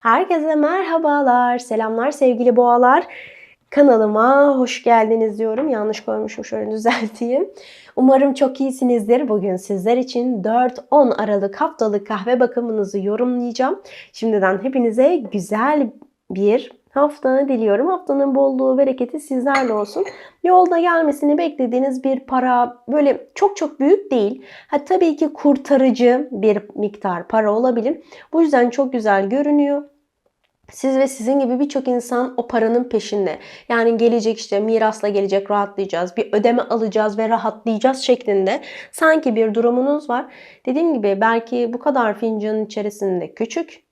Herkese merhabalar, selamlar sevgili boğalar. Kanalıma hoş geldiniz diyorum. Yanlış koymuşum şöyle düzelteyim. Umarım çok iyisinizdir. Bugün sizler için 4-10 Aralık haftalık kahve bakımınızı yorumlayacağım. Şimdiden hepinize güzel bir hafta diliyorum. Haftanın bolluğu, bereketi sizlerle olsun. Yolda gelmesini beklediğiniz bir para böyle çok çok büyük değil. Ha tabii ki kurtarıcı bir miktar para olabilir. Bu yüzden çok güzel görünüyor. Siz ve sizin gibi birçok insan o paranın peşinde. Yani gelecek işte mirasla gelecek rahatlayacağız. Bir ödeme alacağız ve rahatlayacağız şeklinde sanki bir durumunuz var. Dediğim gibi belki bu kadar fincanın içerisinde küçük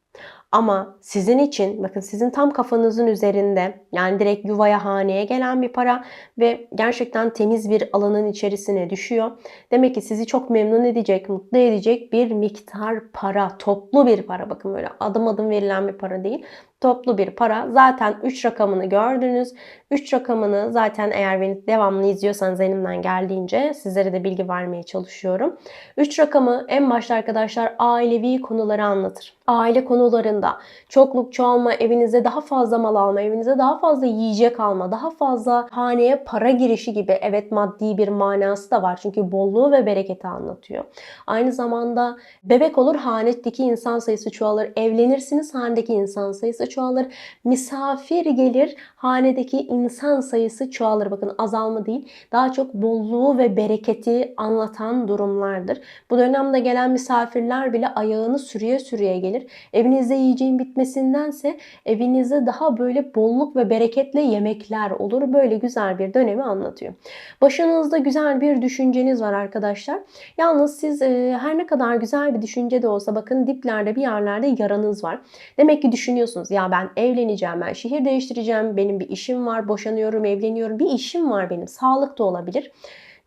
ama sizin için bakın sizin tam kafanızın üzerinde yani direkt yuvaya haneye gelen bir para ve gerçekten temiz bir alanın içerisine düşüyor. Demek ki sizi çok memnun edecek, mutlu edecek bir miktar para, toplu bir para. Bakın böyle adım adım verilen bir para değil. Toplu bir para. Zaten 3 rakamını gördünüz. 3 rakamını zaten eğer beni devamlı izliyorsanız elimden geldiğince sizlere de bilgi vermeye çalışıyorum. 3 rakamı en başta arkadaşlar ailevi konuları anlatır. Aile konularında çokluk çoğalma, evinize daha fazla mal alma, evinize daha fazla yiyecek alma, daha fazla haneye para girişi gibi evet maddi bir manası da var. Çünkü bolluğu ve bereketi anlatıyor. Aynı zamanda bebek olur hanedeki insan sayısı çoğalır. Evlenirsiniz hanedeki insan sayısı çoğalır. Misafir gelir hanedeki insan sayısı çoğalır. Bakın azalma değil. Daha çok bolluğu ve bereketi anlatan durumlardır. Bu dönemde gelen misafirler bile ayağını sürüye sürüye gelir. Evinizde yiyeceğin bitmesindense evinizde daha böyle bolluk ve bereketle yemekler olur. Böyle güzel bir dönemi anlatıyor. Başınızda güzel bir düşünceniz var arkadaşlar. Yalnız siz e, her ne kadar güzel bir düşünce de olsa bakın diplerde bir yerlerde yaranız var. Demek ki düşünüyorsunuz ya ben evleneceğim, ben şehir değiştireceğim, benim bir işim var, boşanıyorum, evleniyorum, bir işim var benim. Sağlık da olabilir.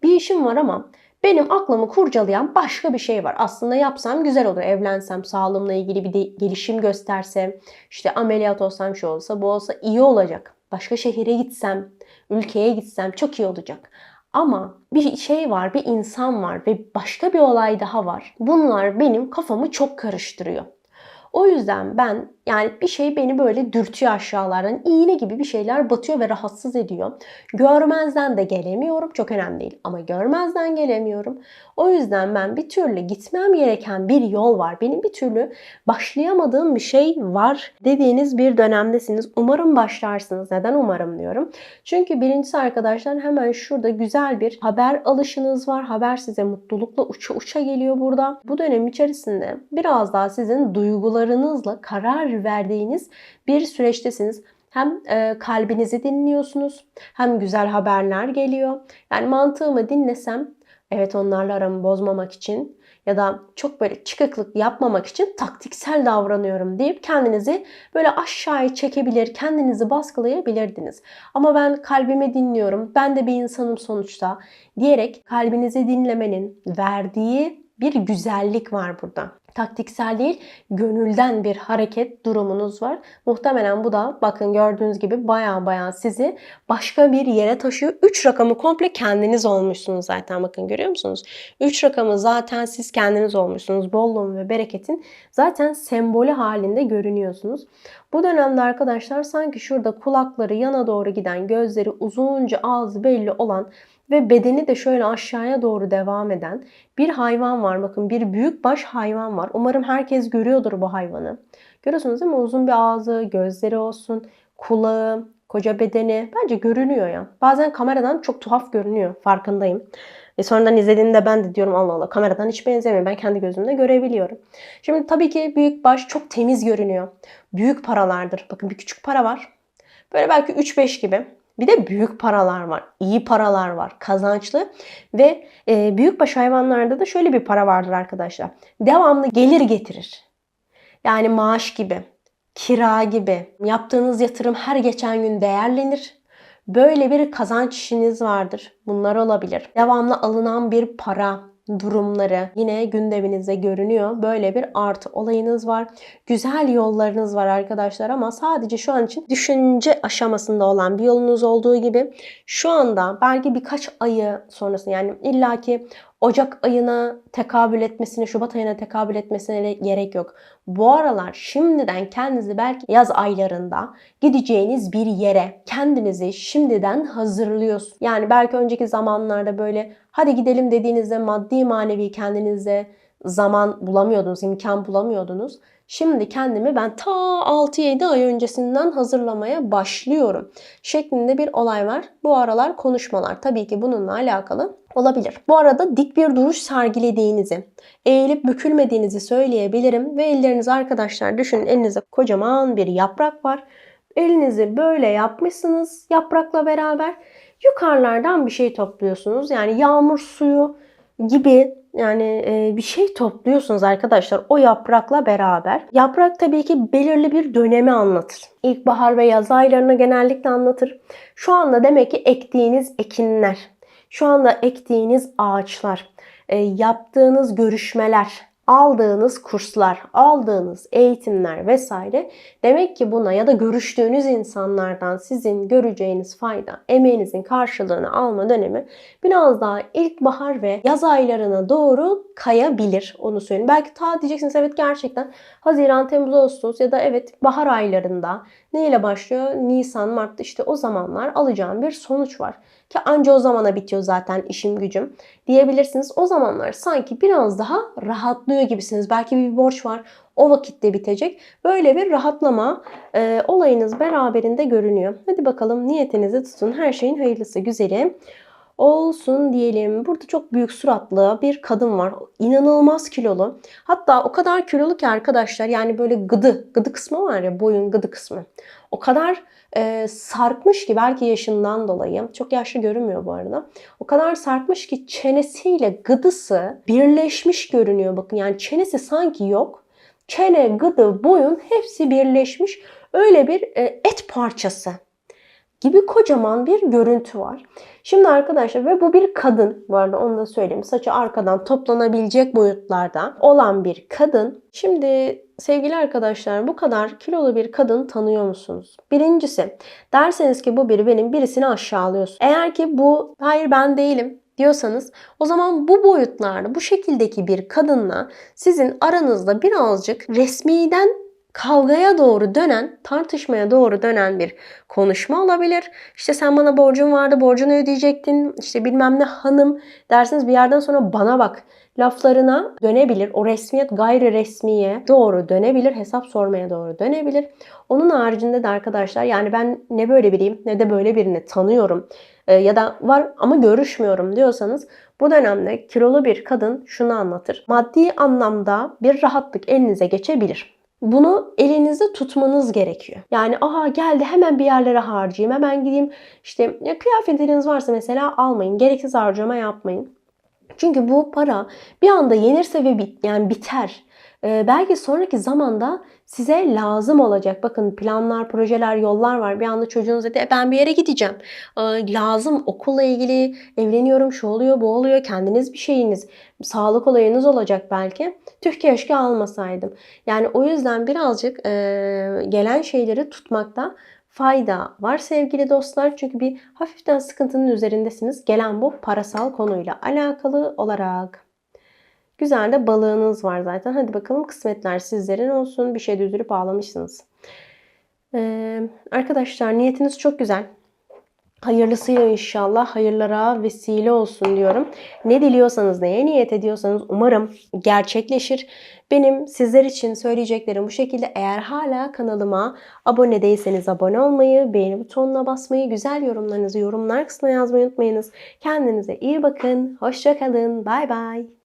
Bir işim var ama benim aklımı kurcalayan başka bir şey var. Aslında yapsam güzel olur. Evlensem, sağlığımla ilgili bir de gelişim göstersem, işte ameliyat olsam, şu olsa, bu olsa iyi olacak. Başka şehire gitsem, ülkeye gitsem çok iyi olacak. Ama bir şey var, bir insan var ve başka bir olay daha var. Bunlar benim kafamı çok karıştırıyor. O yüzden ben yani bir şey beni böyle dürtüyor aşağılardan. iğne gibi bir şeyler batıyor ve rahatsız ediyor. Görmezden de gelemiyorum. Çok önemli değil ama görmezden gelemiyorum. O yüzden ben bir türlü gitmem gereken bir yol var. Benim bir türlü başlayamadığım bir şey var dediğiniz bir dönemdesiniz. Umarım başlarsınız. Neden umarım diyorum. Çünkü birincisi arkadaşlar hemen şurada güzel bir haber alışınız var. Haber size mutlulukla uça uça geliyor burada. Bu dönem içerisinde biraz daha sizin duygularınızla karar verdiğiniz bir süreçtesiniz hem e, kalbinizi dinliyorsunuz hem güzel haberler geliyor. Yani mantığımı dinlesem evet onlarla aramı bozmamak için ya da çok böyle çıkıklık yapmamak için taktiksel davranıyorum deyip kendinizi böyle aşağıya çekebilir, kendinizi baskılayabilirdiniz. Ama ben kalbimi dinliyorum, ben de bir insanım sonuçta diyerek kalbinizi dinlemenin verdiği bir güzellik var burada taktiksel değil, gönülden bir hareket durumunuz var. Muhtemelen bu da bakın gördüğünüz gibi baya baya sizi başka bir yere taşıyor. 3 rakamı komple kendiniz olmuşsunuz zaten bakın görüyor musunuz? 3 rakamı zaten siz kendiniz olmuşsunuz. Bolluğun ve bereketin zaten sembolü halinde görünüyorsunuz. Bu dönemde arkadaşlar sanki şurada kulakları yana doğru giden, gözleri uzunca ağzı belli olan ve bedeni de şöyle aşağıya doğru devam eden bir hayvan var. Bakın bir büyük baş hayvan var. Umarım herkes görüyordur bu hayvanı. Görüyorsunuz değil mi? Uzun bir ağzı, gözleri olsun, kulağı, koca bedeni. Bence görünüyor ya. Bazen kameradan çok tuhaf görünüyor. Farkındayım. Ve sonradan izlediğimde ben de diyorum Allah Allah kameradan hiç benzemiyor. Ben kendi gözümle görebiliyorum. Şimdi tabii ki büyük baş çok temiz görünüyor. Büyük paralardır. Bakın bir küçük para var. Böyle belki 3-5 gibi. Bir de büyük paralar var, iyi paralar var, kazançlı ve e, büyükbaş hayvanlarda da şöyle bir para vardır arkadaşlar. Devamlı gelir getirir. Yani maaş gibi, kira gibi, yaptığınız yatırım her geçen gün değerlenir. Böyle bir kazanç işiniz vardır. Bunlar olabilir. Devamlı alınan bir para, durumları yine gündeminizde görünüyor. Böyle bir artı olayınız var. Güzel yollarınız var arkadaşlar ama sadece şu an için düşünce aşamasında olan bir yolunuz olduğu gibi şu anda belki birkaç ayı sonrasında yani illaki Ocak ayına tekabül etmesine, Şubat ayına tekabül etmesine gerek yok. Bu aralar şimdiden kendinizi belki yaz aylarında gideceğiniz bir yere kendinizi şimdiden hazırlıyorsunuz. Yani belki önceki zamanlarda böyle hadi gidelim dediğinizde maddi manevi kendinize zaman bulamıyordunuz, imkan bulamıyordunuz. Şimdi kendimi ben ta 6-7 ay öncesinden hazırlamaya başlıyorum şeklinde bir olay var. Bu aralar konuşmalar tabii ki bununla alakalı olabilir. Bu arada dik bir duruş sergilediğinizi, eğilip bükülmediğinizi söyleyebilirim ve ellerinizi arkadaşlar düşünün elinizde kocaman bir yaprak var. Elinizi böyle yapmışsınız yaprakla beraber yukarılardan bir şey topluyorsunuz. Yani yağmur suyu gibi yani e, bir şey topluyorsunuz arkadaşlar o yaprakla beraber. Yaprak tabii ki belirli bir dönemi anlatır. İlkbahar ve yaz aylarını genellikle anlatır. Şu anda demek ki ektiğiniz ekinler, şu anda ektiğiniz ağaçlar, e, yaptığınız görüşmeler, aldığınız kurslar, aldığınız eğitimler vesaire demek ki buna ya da görüştüğünüz insanlardan sizin göreceğiniz fayda, emeğinizin karşılığını alma dönemi biraz daha ilkbahar ve yaz aylarına doğru kayabilir. Onu söyleyeyim. Belki ta diyeceksiniz evet gerçekten Haziran, Temmuz, Ağustos ya da evet bahar aylarında neyle başlıyor? Nisan, Mart işte o zamanlar alacağım bir sonuç var. Ki anca o zamana bitiyor zaten işim gücüm diyebilirsiniz. O zamanlar sanki biraz daha rahatlıyor gibisiniz. Belki bir borç var o vakitte bitecek. Böyle bir rahatlama e, olayınız beraberinde görünüyor. Hadi bakalım niyetinizi tutun. Her şeyin hayırlısı güzeli olsun diyelim. Burada çok büyük suratlı bir kadın var. İnanılmaz kilolu. Hatta o kadar kilolu ki arkadaşlar yani böyle gıdı, gıdı kısmı var ya boyun gıdı kısmı. O kadar e, sarkmış ki belki yaşından dolayı çok yaşlı görünmüyor bu arada. O kadar sarkmış ki çenesiyle gıdısı birleşmiş görünüyor bakın yani çenesi sanki yok. Çene, gıdı, boyun hepsi birleşmiş. Öyle bir e, et parçası gibi kocaman bir görüntü var. Şimdi arkadaşlar ve bu bir kadın. Bu arada onu da söyleyeyim. Saçı arkadan toplanabilecek boyutlarda olan bir kadın. Şimdi sevgili arkadaşlar bu kadar kilolu bir kadın tanıyor musunuz? Birincisi derseniz ki bu biri benim birisini aşağılıyorsun. Eğer ki bu hayır ben değilim diyorsanız o zaman bu boyutlarda bu şekildeki bir kadınla sizin aranızda birazcık resmiden kavgaya doğru dönen, tartışmaya doğru dönen bir konuşma olabilir. İşte sen bana borcun vardı, borcunu ödeyecektin. İşte bilmem ne hanım dersiniz bir yerden sonra bana bak laflarına dönebilir. O resmiyet gayri resmiye doğru dönebilir. Hesap sormaya doğru dönebilir. Onun haricinde de arkadaşlar yani ben ne böyle biriyim ne de böyle birini tanıyorum e, ya da var ama görüşmüyorum diyorsanız bu dönemde kilolu bir kadın şunu anlatır. Maddi anlamda bir rahatlık elinize geçebilir. Bunu elinizde tutmanız gerekiyor. Yani aha geldi hemen bir yerlere harcayayım. Hemen gideyim işte ya kıyafetleriniz varsa mesela almayın. Gereksiz harcama yapmayın. Çünkü bu para bir anda yenirse ve bit, yani biter. Belki sonraki zamanda size lazım olacak. Bakın planlar, projeler, yollar var. Bir anda çocuğunuz dedi e, ben bir yere gideceğim. Lazım okulla ilgili evleniyorum şu oluyor bu oluyor. Kendiniz bir şeyiniz, sağlık olayınız olacak belki. Tüh keşke almasaydım. Yani o yüzden birazcık gelen şeyleri tutmakta fayda var sevgili dostlar. Çünkü bir hafiften sıkıntının üzerindesiniz. Gelen bu parasal konuyla alakalı olarak. Güzel de balığınız var zaten. Hadi bakalım kısmetler sizlerin olsun. Bir şey düzülüp ağlamışsınız. Ee, arkadaşlar niyetiniz çok güzel. Hayırlısıyla inşallah hayırlara vesile olsun diyorum. Ne diliyorsanız, neye niyet ediyorsanız umarım gerçekleşir. Benim sizler için söyleyeceklerim bu şekilde. Eğer hala kanalıma abone değilseniz abone olmayı, beğeni butonuna basmayı, güzel yorumlarınızı yorumlar kısmına yazmayı unutmayınız. Kendinize iyi bakın. Hoşçakalın. Bay bay.